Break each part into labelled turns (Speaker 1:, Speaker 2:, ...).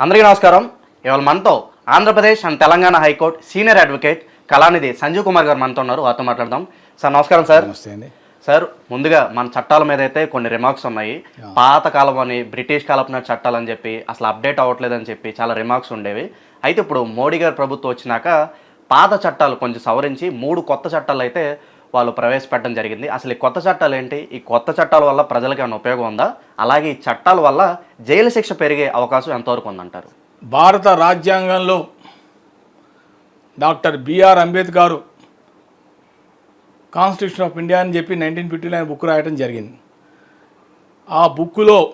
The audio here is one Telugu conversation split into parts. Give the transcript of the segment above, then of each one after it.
Speaker 1: అందరికీ నమస్కారం. ఇవాళ మనతో Andhra Pradesh and Telangana high court senior advocate Kalanidhi Sanjeev Kumar garu మనతో ఉన్నారు. వారితో మాట్లాడదాం. సార్ నమస్కారం సార్.
Speaker 2: నమస్తే అండి.
Speaker 1: సార్ ముందుగా మన చట్టాల మీద అయితే కొన్ని రిమార్క్స్ ఉన్నాయి. పాత కాలం అని బ్రిటిష్ కాలపు నాటి చట్టాలు అని చెప్పి అసలు అప్డేట్ అవ్వట్లేదని చెప్పి చాలా రిమార్క్స్ ఉండేవి. అయితే ఇప్పుడు మోడీ గారి ప్రభుత్వం వచ్చినాక పాత చట్టాలు కొంచెం సవరించి మూడు కొత్త చట్టాలు అయితే వాళ్ళు ప్రవేశపెట్టడం జరిగింది. అసలు ఈ కొత్త చట్టాలు ఏంటి? ఈ కొత్త చట్టాల వల్ల ప్రజలకు ఏమైనా ఉపయోగం ఉందా? అలాగే ఈ చట్టాల వల్ల జైలు శిక్ష పెరిగే అవకాశం ఎంతవరకు ఉందంటారు?
Speaker 2: భారత రాజ్యాంగంలో doctor B R Ambedkar constitution of India అని చెప్పి నైన్టీన్ ఫిఫ్టీ నైన్ బుక్ రాయడం జరిగింది. ఆ బుక్కులో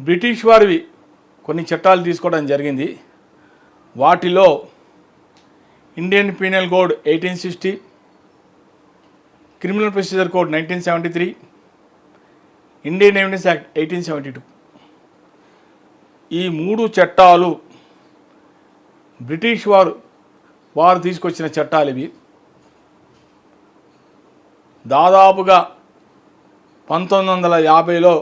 Speaker 2: బ్రిటిష్ వారివి కొన్ని చట్టాలు తీసుకోవడం జరిగింది. వాటిలో Indian penal code eighteen sixty criminal procedure code nineteen seventy three Indian evidence act eighteen seventy two ఈ మూడు చట్టాలు బ్రిటిష్ వారు వారు తీసుకొచ్చిన చట్టాలు ఇవి. దాదాపుగా పంతొమ్మిది వందల యాభైలో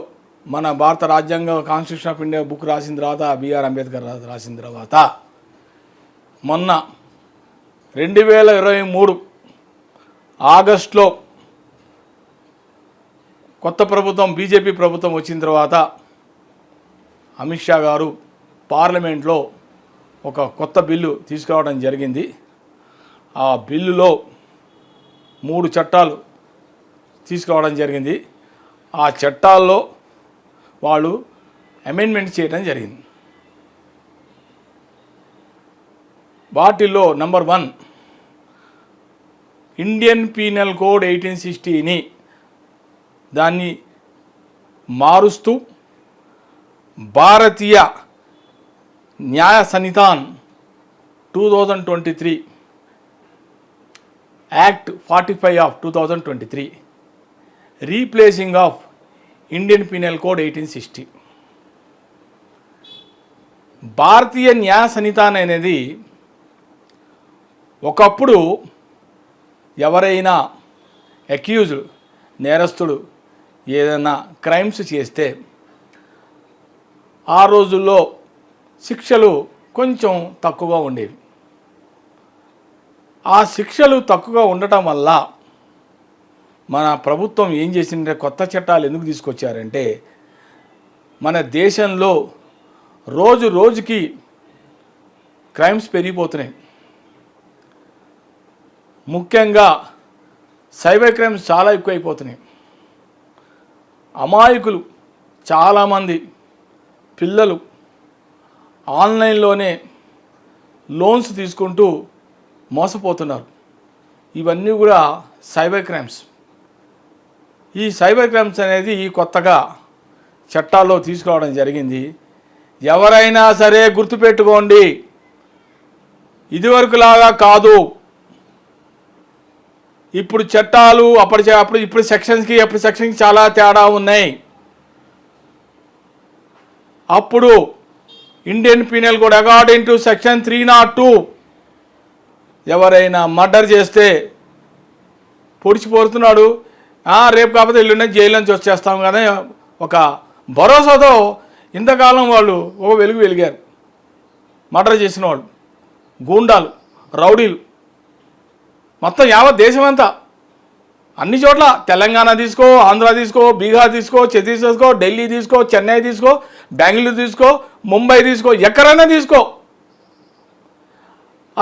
Speaker 2: మన భారత రాజ్యాంగ కాన్స్టిట్యూషన్ ఆఫ్ ఇండియా బుక్ రాసిన తర్వాత బిఆర్ అంబేద్కర్ రాసిన తర్వాత మొన్న రెండు వేల ఇరవై మూడు ఆగస్టులో కొత్త ప్రభుత్వం బీజేపీ ప్రభుత్వం వచ్చిన తర్వాత అమిత్ షా గారు పార్లమెంట్లో ఒక కొత్త బిల్లు తీసుకురావడం జరిగింది. ఆ బిల్లులో మూడు చట్టాలు తీసుకురావడం జరిగింది. ఆ చట్టాల్లో వాళ్ళు అమెండ్మెంట్ చేయడం జరిగింది. వాటిల్లో number one Indian penal code eighteen సిక్స్టీని దాన్ని మారుస్తూ Bharatiya Nyaya Sanhita two thousand twenty three act forty five of two thousand twenty three replacing of Indian penal code eighteen sixty. Bharatiya Nyaya Sanhita అనేది ఒకప్పుడు ఎవరైనా అక్యూజ్డ్ నేరస్తుడు ఏదైనా క్రైమ్స్ చేస్తే ఆ రోజుల్లో శిక్షలు కొంచెం తక్కువగా ఉండేవి. ఆ శిక్షలు తక్కువగా ఉండటం వల్ల మన ప్రభుత్వం ఏం చేసిందంటే కొత్త చట్టాలు ఎందుకు తీసుకొచ్చారంటే మన దేశంలో రోజు రోజుకి క్రైమ్స్ పెరిగిపోతున్నాయి. ముఖ్యంగా సైబర్ క్రైమ్స్ చాలా ఎక్కువైపోతున్నాయి. అమాయకులు చాలామంది పిల్లలు ఆన్లైన్లోనే లోన్స్ తీసుకుంటూ మోసపోతున్నారు. ఇవన్నీ కూడా సైబర్ క్రైమ్స్. ఈ సైబర్ క్రైమ్స్ అనేది ఈ కొత్తగా చట్టాల్లో తీసుకురావడం జరిగింది. ఎవరైనా సరే గుర్తుపెట్టుకోండి. ఇదివరకులాగా కాదు. ఇప్పుడు చట్టాలు అప్పటి అప్పుడు ఇప్పుడు సెక్షన్స్కి అప్పుడు సెక్షన్కి చాలా తేడా ఉన్నాయి. అప్పుడు Indian penal code according to section three not two ఎవరైనా మర్డర్ చేస్తే పొడిచిపోతున్నాడు రేపు కాకపోతే ఎల్లుండే జైలు నుంచి వచ్చేస్తాం కదా ఒక భరోసాతో ఇంతకాలం వాళ్ళు ఒక వెలుగు వెలిగారు. మర్డర్ చేసిన వాళ్ళు గూండాలు రౌడీలు. మొత్తం యావత్ దేశమంతా. అన్ని చోట్ల తెలంగాణ తీసుకో ఆంధ్ర తీసుకో బీహార్ తీసుకో ఛత్తీస్గఢ్ తీసుకో ఢిల్లీ తీసుకో చెన్నై తీసుకో బెంగళూరు తీసుకో ముంబై తీసుకో ఎక్కడైనా తీసుకో.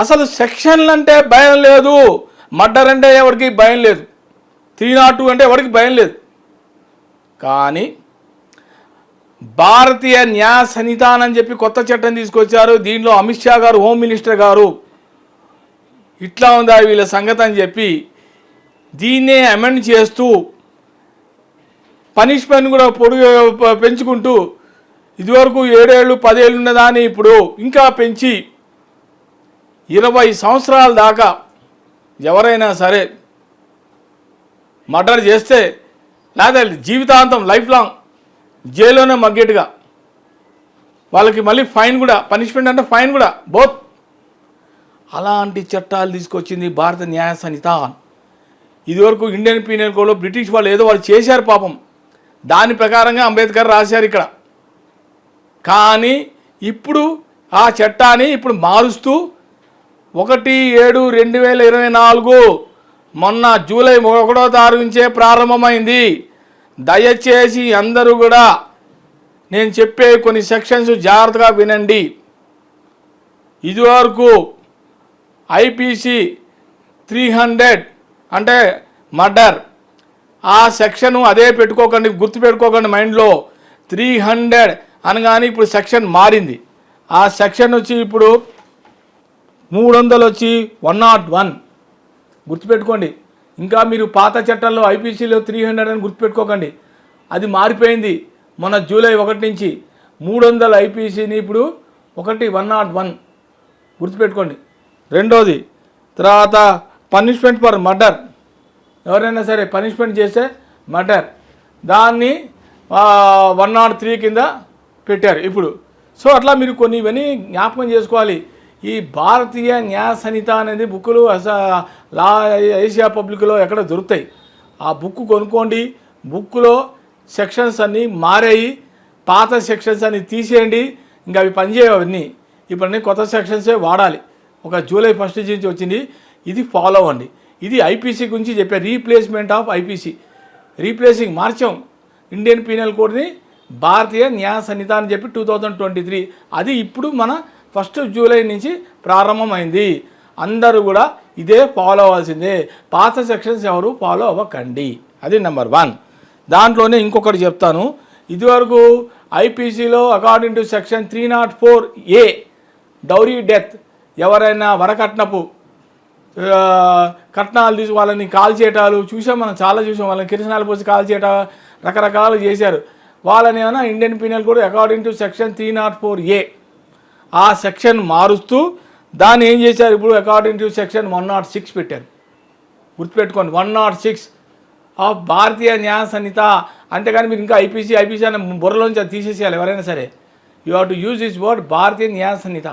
Speaker 2: అసలు సెక్షన్లు అంటే భయం లేదు. మర్డర్ అంటే ఎవరికి భయం లేదు. త్రీ నాట్ టూ అంటే ఎవరికి భయం లేదు. కానీ భారతీయ న్యాయ సన్నిధానం అని చెప్పి కొత్త చట్టం తీసుకొచ్చారు. దీనిలో అమిత్ షా గారు హోమ్ మినిస్టర్ గారు. ఇట్లా ఉందా వీళ్ళ సంగతి అని చెప్పి దీన్నే అమెండ్ చేస్తూ పనిష్మెంట్ కూడా పొడుగు పెంచుకుంటూ ఇదివరకు ఏడేళ్ళు పదేళ్ళు ఉన్నదాన్ని ఇప్పుడు ఇంకా పెంచి ఇరవై సంవత్సరాల దాకా ఎవరైనా సరే మర్డర్ చేస్తే లేదా జీవితాంతం లైఫ్ లాంగ్ జైల్లోనే మగ్గేట్టుగా. వాళ్ళకి మళ్ళీ ఫైన్ కూడా పనిష్మెంట్ అంటే ఫైన్ కూడా బోత్ అలాంటి చట్టాలు తీసుకొచ్చింది భారత న్యాయ సన్నిధాన్ ఇదివరకు ఇండియన్ పీనల్ కోడ్లో బ్రిటిష్ వాళ్ళు ఏదో వాళ్ళు చేశారు పాపం. దాని ప్రకారంగా అంబేద్కర్ రాశారు ఇక్కడ. కానీ ఇప్పుడు ఆ చట్టాన్ని ఇప్పుడు మారుస్తూ ఒకటి ఏడు రెండు వేల ఇరవై నాలుగు మొన్న జూలై ఒకటో తారీఖు నుంచే ప్రారంభమైంది. దయచేసి అందరూ కూడా నేను చెప్పే కొన్ని సెక్షన్స్ జాగ్రత్తగా వినండి. ఇదివరకు ఐపీసీ త్రీ హండ్రెడ్ అంటే మర్డర్. ఆ సెక్షన్ అదే పెట్టుకోకండి గుర్తు పెట్టుకోకండి మైండ్లో. త్రీ హండ్రెడ్ అనగానే ఇప్పుడు సెక్షన్ మారింది. ఆ సెక్షన్ వచ్చి ఇప్పుడు మూడు వందలు వచ్చి వన్ నాట్ వన్. గుర్తుపెట్టుకోండి. ఇంకా మీరు పాత చట్టాల్లో ఐపీసీలో త్రీ హండ్రెడ్ అని గుర్తుపెట్టుకోకండి. అది మారిపోయింది మన జూలై ఒకటి నుంచి. మూడు వందల ఐపీసీని ఇప్పుడు ఒకటి వన్ నాట్ వన్. గుర్తుపెట్టుకోండి. రెండోది తర్వాత పనిష్మెంట్ ఫర్ మర్డర్ ఎవరైనా సరే పనిష్మెంట్ చేస్తే మర్డర్ దాన్ని వన్ నాట్ త్రీ కింద పెట్టారు ఇప్పుడు. సో అట్లా మీరు కొన్ని ఇవన్నీ జ్ఞాపకం చేసుకోవాలి. ఈ భారతీయ న్యాయ సనిత అనేది బుక్కులు లా ఏషియా పబ్లిక్లో ఎక్కడ దొరుకుతాయి? ఆ బుక్ కొనుక్కోండి. బుక్లో సెక్షన్స్ అన్నీ మారాయి. పాత సెక్షన్స్ అన్నీ తీసేయండి. ఇంకా అవి పనిచేయవన్నీ ఇప్పుడన్నీ ఇప్పుడు కొత్త సెక్షన్సే వాడాలి. ఒక జూలై ఫస్ట్ నుంచి వచ్చింది. ఇది ఫాలో అవ్వండి ఇది ఐపీసీ గురించి చెప్పే రీప్లేస్మెంట్ ఆఫ్ ఐపీసీ రీప్లేసింగ్ మార్చాం. ఇండియన్ పీనల్ కోడ్ని భారతీయ న్యాయ సంహిత అని చెప్పి టూ థౌజండ్ ట్వంటీ త్రీ అది ఇప్పుడు మన ఫస్ట్ జూలై నుంచి ప్రారంభమైంది. అందరూ కూడా ఇదే ఫాలో అవ్వాల్సిందే. పాత సెక్షన్స్ ఎవరు ఫాలో అవ్వకండి. అది నెంబర్ వన్ దాంట్లోనే ఇంకొకటి చెప్తాను. ఇదివరకు ఐపీసీలో according to section three not four A dowry death ఎవరైనా వరకట్నపు కట్నాలు తీసి వాళ్ళని కాల్ చేయటాలు చూసాం మనం చాలా చూసాం. వాళ్ళని కిరసనాలు పోసి కాల్ చేయట రకరకాలు చేశారు. వాళ్ళని ఏమైనా ఇండియన్ పీనల్ కూడా according to section three not four A ఆ సెక్షన్ మారుస్తూ దాన్ని ఏం చేశారు? ఇప్పుడు according to section one not six పెట్టారు. గుర్తుపెట్టుకోండి one not six of Bharatiya Nyaya Sanhita అంతేగాని మీరు ఇంకా ఐపీసీ ఐపీసీ అనే బుర్రలోంచి అది తీసేసేయాలి ఎవరైనా సరే. You have to use this word Bharatiya Nyaya Sanhita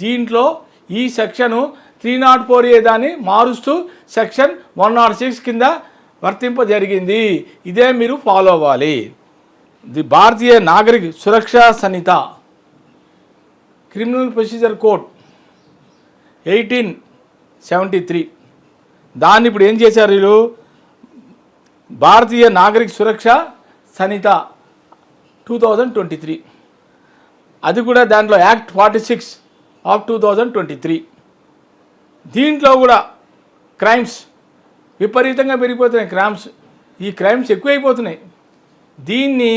Speaker 2: దీంట్లో ఈ section three not four A దాన్ని మారుస్తూ సెక్షన్ వన్ నాట్ సిక్స్ కింద వర్తింప జరిగింది. ఇదే మీరు ఫాలో అవ్వాలి. The Bharatiya Nagarik Suraksha Sanhita criminal procedure code eighteen seventy three. దాన్ని ఇప్పుడు ఏం చేశారు వీళ్ళు? Bharatiya Nagarik Suraksha Sanhita two thousand twenty three. అది కూడా దాంట్లో act forty six of two thousand twenty three దీంట్లో కూడా క్రైమ్స్ విపరీతంగా పెరిగిపోతున్నాయి. క్రైమ్స్ ఈ క్రైమ్స్ ఎక్కువైపోతున్నాయి. దీన్ని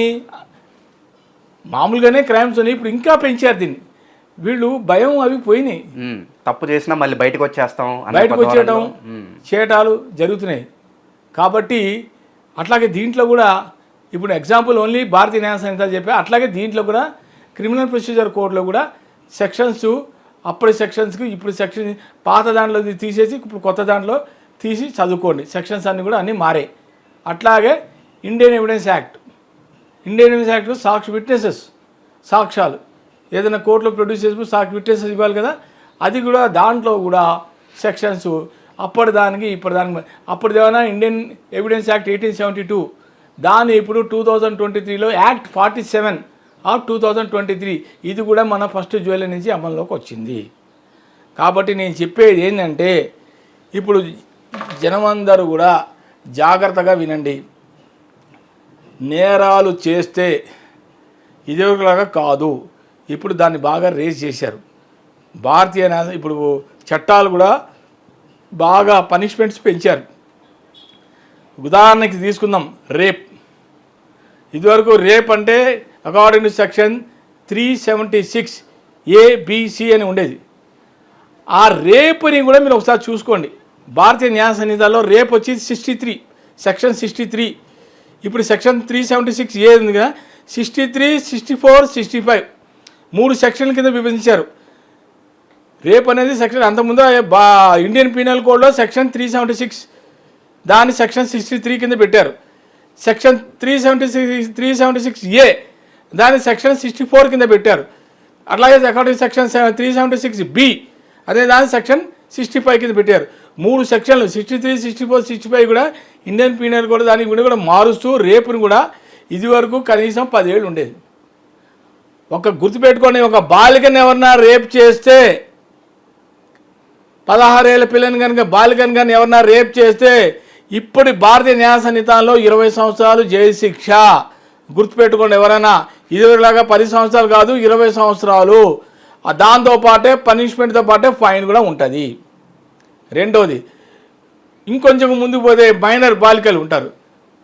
Speaker 2: మామూలుగానే క్రైమ్స్ ఉన్నాయి ఇప్పుడు ఇంకా పెంచారు దీన్ని. వీళ్ళు భయం అవి పోయినాయి.
Speaker 1: తప్పు చేసినా మళ్ళీ బయటకు వచ్చేస్తాం
Speaker 2: బయటకు
Speaker 1: ఉమ్,
Speaker 2: చేయటాలు జరుగుతున్నాయి. కాబట్టి అట్లాగే దీంట్లో కూడా ఇప్పుడు ఎగ్జాంపుల్ ఓన్లీ భారతీయ న్యాయ సంహిత చెప్పా అట్లాగే దీంట్లో కూడా క్రిమినల్ ప్రొసీజర్ కోడ్లో కూడా సెక్షన్స్ అప్పటి సెక్షన్స్కి ఇప్పుడు సెక్షన్ పాత దాంట్లో తీసేసి ఇప్పుడు కొత్త దాంట్లో తీసి చదువుకోండి. సెక్షన్స్ అన్నీ కూడా అన్నీ మారాయి అట్లాగే Indian evidence act. Indian evidence act సాక్షి విట్నెసెస్ సాక్ష్యాలు. ఏదైనా కోర్టులో ప్రొడ్యూస్ చేసినప్పుడు సాక్షి విట్నెసెస్ ఇవ్వాలి కదా? అది కూడా దాంట్లో కూడా సెక్షన్స్ అప్పటి దానికి ఇప్పటి దానికి అప్పటి ఏమైనా Indian evidence act eighteen seventy two. దాన్ని ఇప్పుడు టూ థౌజండ్ ట్వంటీ త్రీలో act forty seven of two thousand twenty three. ఇది కూడా మన ఫస్ట్ జూలై నుంచి అమల్లోకి వచ్చింది. కాబట్టి నేను చెప్పేది ఏంటంటే ఇప్పుడు జనమందరూ కూడా జాగ్రత్తగా వినండి. నేరాలు చేస్తే ఇదివరకులాగా కాదు. ఇప్పుడు దాన్ని బాగా రేజ్ చేశారు. భారతీయ ఇప్పుడు చట్టాలు కూడా బాగా పనిష్మెంట్స్ పెంచారు. ఉదాహరణకి తీసుకుందాం రేప్ ఇదివరకు రేప్ అంటే according to section three seventy six A B C అని ఉండేది. ఆ రేపుని కూడా మీరు ఒకసారి చూసుకోండి. భారతీయ న్యాయ సంహితలో రేపు వచ్చి sixty three section sixty three ఇప్పుడు section three seventy six A ఉంది కదా sixty three sixty four sixty five మూడు సెక్షన్ల కింద విభజించారు. రేప్ అనేది సెక్షన్ అంతకుముందు బా ఇండియన్ పీనల్ కోడ్లో సెక్షన్ త్రీ సెవెంటీ సిక్స్ దాన్ని సెక్షన్ సిక్స్టీ త్రీ కింద పెట్టారు. Section three seventy six three seventy six A దాన్ని సెక్షన్ సిక్స్టీ ఫోర్ కింద పెట్టారు. అట్లాగే according section seven three seventy six B అదే దాని సెక్షన్ సిక్స్టీ ఫైవ్ కింద పెట్టారు. మూడు సెక్షన్లు sixty three sixty four sixty five కూడా ఇండియన్ పీనల్ కూడా దానికి కూడా కూడా మారుస్తూ రేపును కూడా ఇది వరకు కనీసం పదివేలు ఉండేది. ఒక గుర్తుపెట్టుకొని ఒక బాలికను ఎవరన్నా రేప్ చేస్తే పదహారేళ్ళ పిల్లని కనుక బాలికను కానీ ఎవరన్నా రేప్ చేస్తే ఇప్పటి భారతీయ న్యాయ సంహితాల్లో ఇరవై సంవత్సరాలు జైలు శిక్ష. గుర్తుపెట్టుకోండి ఎవరైనా ఇదివరలాగా పది సంవత్సరాలు కాదు ఇరవై సంవత్సరాలు. దాంతో పాటే పనిష్మెంట్తో పాటే ఫైన్ కూడా ఉంటుంది. రెండోది ఇంకొంచెం ముందుకు పోతే మైనర్ బాలికలు ఉంటారు.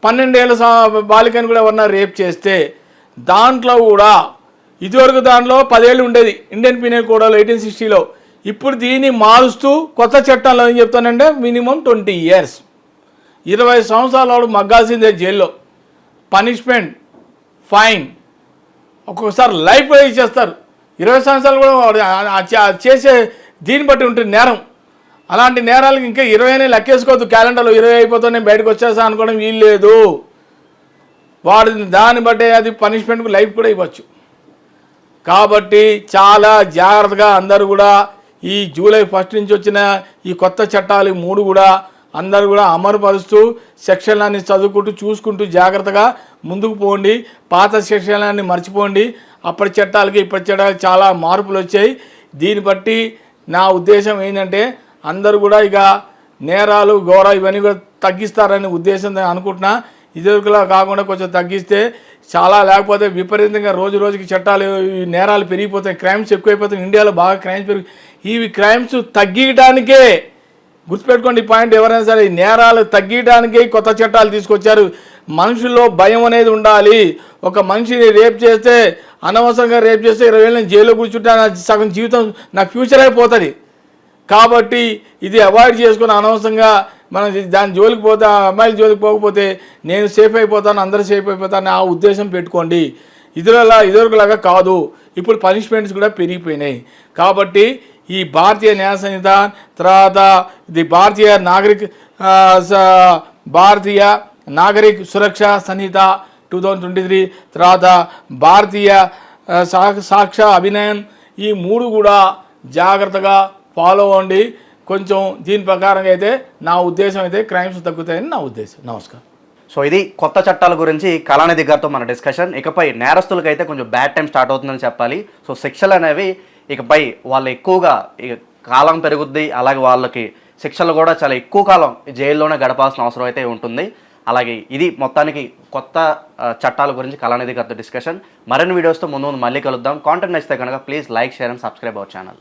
Speaker 2: పన్నెండేళ్ళ బాలికను బాలికని కూడా ఎవరన్నా రేప్ చేస్తే దాంట్లో కూడా ఇదివరకు దాంట్లో పదేళ్ళు ఉండేది. ఇండియన్ పీనల్ కోడలో ఎయిటీన్ సిక్స్టీలో. ఇప్పుడు దీన్ని మారుస్తూ కొత్త చట్టంలో ఏం చెప్తానంటే మినిమం ట్వంటీ ఇయర్స్. ఇరవై సంవత్సరాల వాడు మగ్గాల్సిందే జైల్లో. Punishment fine. ఒక్కొక్కసారి లైఫ్ ఇచ్చేస్తారు. ఇరవై సంవత్సరాలు కూడా వాడు చే- చేసే దీన్ని బట్టి ఉంటుంది నేరం. అలాంటి నేరాలకు ఇంకా ఇరవైనే లెక్కేసుకోవద్దు. క్యాలెండర్లో ఇరవై అయిపోతే నేను బయటకు వచ్చేసా అనుకోవడం వీలు లేదు. వాడి దాన్ని బట్టే అది పనిష్మెంట్కి లైఫ్ కూడా ఇవ్వచ్చు. కాబట్టి చాలా జాగ్రత్తగా అందరూ కూడా ఈ జూలై ఫస్ట్ నుంచి వచ్చిన ఈ కొత్త చట్టాలు ఈ మూడు కూడా అందరూ కూడా అమరుపరుస్తూ సెక్షన్లన్నీ చదువుకుంటూ చూసుకుంటూ జాగ్రత్తగా ముందుకు పోండి. పాత సెక్షన్లన్నీ మర్చిపోండి. అప్పటి చట్టాలకి ఇప్పటి చట్టాలకి చాలా మార్పులు వచ్చాయి. దీన్ని బట్టి నా ఉద్దేశం ఏంటంటే అందరూ కూడా ఇక నేరాలు ఘోర ఇవన్నీ కూడా తగ్గిస్తారనే ఉద్దేశంతో అనుకుంటున్నా. ఇదివరకులా కాకుండా కొంచెం తగ్గిస్తే చాలా లేకపోతే విపరీతంగా రోజు రోజుకి చట్టాలు నేరాలు పెరిగిపోతాయి. క్రైమ్స్ ఎక్కువైపోతాయి. ఇండియాలో బాగా క్రైమ్స్ పెరిగి ఇవి క్రైమ్స్ తగ్గించడానికే గుర్తుపెట్టుకోండి ఈ పాయింట్ ఎవరైనా సరే నేరాలు తగ్గించడానికి కొత్త చట్టాలు తీసుకొచ్చారు. మనుషుల్లో భయం అనేది ఉండాలి. ఒక మనిషిని రేప్ చేస్తే అనవసరంగా రేప్ చేస్తే ఇరవై ఏళ్ళు నేను జైల్లో కూర్చుంటే నా సగం జీవితం నా ఫ్యూచర్ అయిపోతుంది కాబట్టి ఇది అవాయిడ్ చేసుకుని అనవసరంగా మనం దాని జోలికి పోతే ఆ అమ్మాయిల జోలికి పోకపోతే నేను సేఫ్ అయిపోతాను అందరూ సేఫ్ అయిపోతాను ఆ ఉద్దేశం పెట్టుకోండి. ఇదిలా ఇదివరకులాగా కాదు. ఇప్పుడు పనిష్మెంట్స్ కూడా పెరిగిపోయినాయి. కాబట్టి ఈ భారతీయ న్యాయ సంహిత తర్వాత ఇది Bharatiya Nagarik Bharatiya Nagarik Suraksha Sanhita two thousand twenty three తర్వాత భారతీయ సాక్ష అభినయం ఈ మూడు కూడా జాగ్రత్తగా ఫాలో అవ్వండి. కొంచెం దీని ప్రకారంగా అయితే నా ఉద్దేశం అయితే క్రైమ్స్ తగ్గుతాయని నా ఉద్దేశం. నమస్కారం.
Speaker 1: సో ఇది కొత్త చట్టాల గురించి కళానిధి గారితో మన డిస్కషన్ ఇకపై నేరస్తులకైతే అయితే కొంచెం బ్యాడ్ టైం స్టార్ట్ అవుతుందని చెప్పాలి. సో శిక్షలు అనేవి ఇకపై వాళ్ళు ఎక్కువగా ఇక కాలం పెరుగుద్ది అలాగే వాళ్ళకి శిక్షలు కూడా చాలా ఎక్కువ కాలం జైల్లోనే గడపాల్సిన అవసరం అయితే ఉంటుంది. అలాగే ఇది మొత్తానికి కొత్త చట్టాల గురించి కళానిధి గారితో డిస్కషన్. మరిన్ని వీడియోస్తో ముందు ముందు మళ్ళీ కలుద్దాం. కాంటెంట్ నచ్చితే కనుక please like share and subscribe our channel.